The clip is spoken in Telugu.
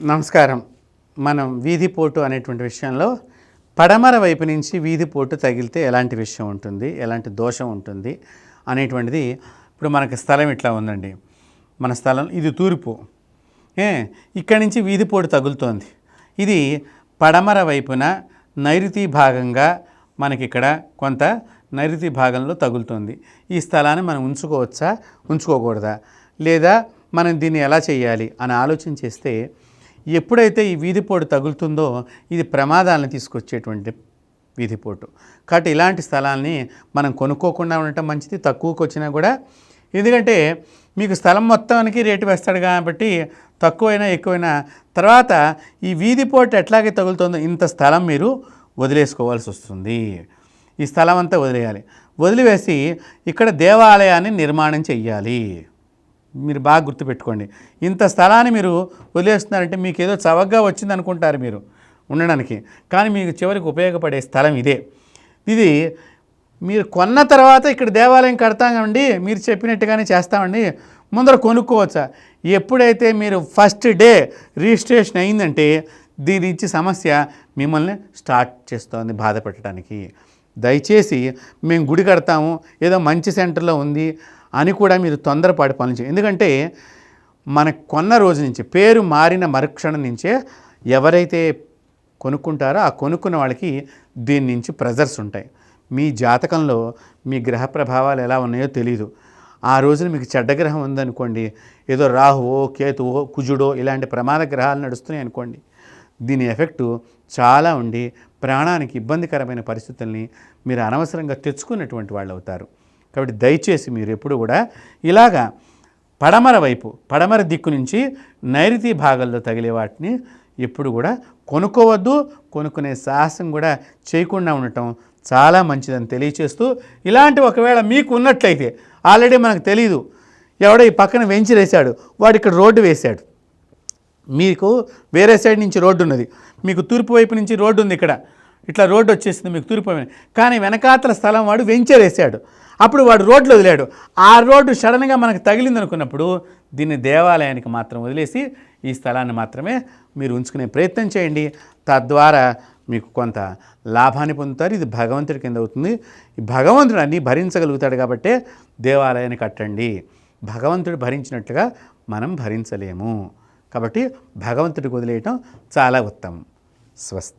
నమస్కారం. మనం వీధి పోటు అనేటువంటి విషయంలో పడమర వైపు నుంచి వీధి పోటు తగిలితే ఎలాంటి విషయం ఉంటుంది? ఎలాంటి దోషం ఉంటుంది? అనేటువంటిది ఇప్పుడు మనకి స్థలం ఇట్లా ఉందండి. మన స్థలం ఇది తూర్పు. ఏ ఇక్కడి నుంచి వీధి పోటు తగులుతోంది. ఇది పడమర వైపున నైరుతి భాగంగా మనకి ఇక్కడ కొంత నైరుతి భాగంలో తగులుతుంది. ఈ స్థలాన్ని మనం ఉంచుకోవచ్చా? ఉంచుకోకూడదా? లేదా మనం దీన్ని ఎలా చేయాలి? అని ఆలోచన చేస్తే ఎప్పుడైతే ఈ వీధిపోటు తగులుతుందో ఇది ప్రమాదాలను తీసుకొచ్చేటువంటి వీధిపోటు కాబట్టి ఇలాంటి స్థలాల్ని మనం కొనుక్కోకుండా ఉండటం మంచిది తక్కువకు వచ్చినా కూడా. ఎందుకంటే మీకు స్థలం మొత్తానికి రేటు వేస్తాడు కాబట్టి తక్కువైనా ఎక్కువైనా తర్వాత ఈ వీధిపోటు ఎట్లాగే తగులుతుందో ఇంత స్థలం మీరు వదిలేసుకోవాల్సి వస్తుంది. ఈ స్థలం అంతా వదిలేయాలి. వదిలివేసి ఇక్కడ దేవాలయాన్ని నిర్మాణం చెయ్యాలి. మీరు బాగా గుర్తుపెట్టుకోండి. ఇంత స్థలాన్ని మీరు వదిలేస్తున్నారంటే మీకు ఏదో చవకగా వచ్చింది అనుకుంటారు మీరు ఉండడానికి. కానీ మీకు చివరికి ఉపయోగపడే స్థలం ఇదే. ఇది మీరు కొన్న తర్వాత ఇక్కడ దేవాలయం కడతామండి మీరు చెప్పినట్టుగానే చేస్తామండి ముందర కొనుక్కోవచ్చా? ఎప్పుడైతే మీరు ఫస్ట్ డే రిజిస్ట్రేషన్ అయిందంటే దీని నుంచి సమస్య మిమ్మల్ని స్టార్ట్ చేస్తోంది బాధ పెట్టడానికి. దయచేసి మేము గుడి కడతాము ఏదో మంచి సెంటర్లో ఉంది అని కూడా మీరు తొందరపాటు పనులు చేయండి ఎందుకంటే మన కొన్న రోజు నుంచి పేరు మారిన మరుక్షణం నుంచే ఎవరైతే కొనుక్కుంటారో ఆ కొనుక్కున్న వాళ్ళకి దీని నుంచి ప్రెజర్స్ ఉంటాయి. మీ జాతకంలో మీ గ్రహ ప్రభావాలు ఎలా ఉన్నాయో తెలియదు ఆ రోజున మీకు చెడ్డ గ్రహం ఉందనుకోండి ఏదో రాహువో కేతువో కుజుడో ఇలాంటి ప్రమాద గ్రహాలు నడుస్తున్నాయి అనుకోండి దీని ఎఫెక్టు చాలా ఉండి ప్రాణానికి ఇబ్బందికరమైన పరిస్థితుల్ని మీరు అనవసరంగా తెచ్చుకున్నటువంటి వాళ్ళు అవుతారు కాబట్టి దయచేసి మీరు ఎప్పుడు కూడా ఇలాగా పడమర వైపు పడమర దిక్కు నుంచి నైరుతి భాగాల్లో తగిలే వాటిని ఎప్పుడు కూడా కొనుక్కోవద్దు. కొనుక్కునే సాహసం కూడా చేయకుండా ఉండటం చాలా మంచిదని తెలియచేస్తూ ఇలాంటి ఒకవేళ మీకు ఉన్నట్లయితే ఆల్రెడీ మనకు తెలియదు ఎవడో ఈ పక్కన వెంచి వేశాడు వాడు ఇక్కడ రోడ్డు వేశాడు. మీకు వేరే సైడ్ నుంచి రోడ్డు ఉన్నది మీకు తూర్పు వైపు నుంచి రోడ్డు ఉంది ఇక్కడ. ఇట్లా రోడ్డు వచ్చేసింది మీకు తూర్పు కానీ వెనకాతల స్థలం వాడు వెంచర్ అప్పుడు వాడు రోడ్లు వదిలాడు. ఆ రోడ్డు సడన్గా మనకు తగిలింది అనుకున్నప్పుడు దీన్ని దేవాలయానికి మాత్రం వదిలేసి ఈ స్థలాన్ని మాత్రమే మీరు ఉంచుకునే ప్రయత్నం చేయండి. తద్వారా మీకు కొంత లాభాన్ని పొందుతారు. ఇది భగవంతుడి కింద అవుతుంది. ఈ భగవంతుడు అన్నీ భరించగలుగుతాడు కాబట్టే దేవాలయాన్ని కట్టండి. భగవంతుడు భరించినట్టుగా మనం భరించలేము. కాబట్టి భగవంతుడికి వదిలేయటం చాలా ఉత్తమం. స్వస్తి.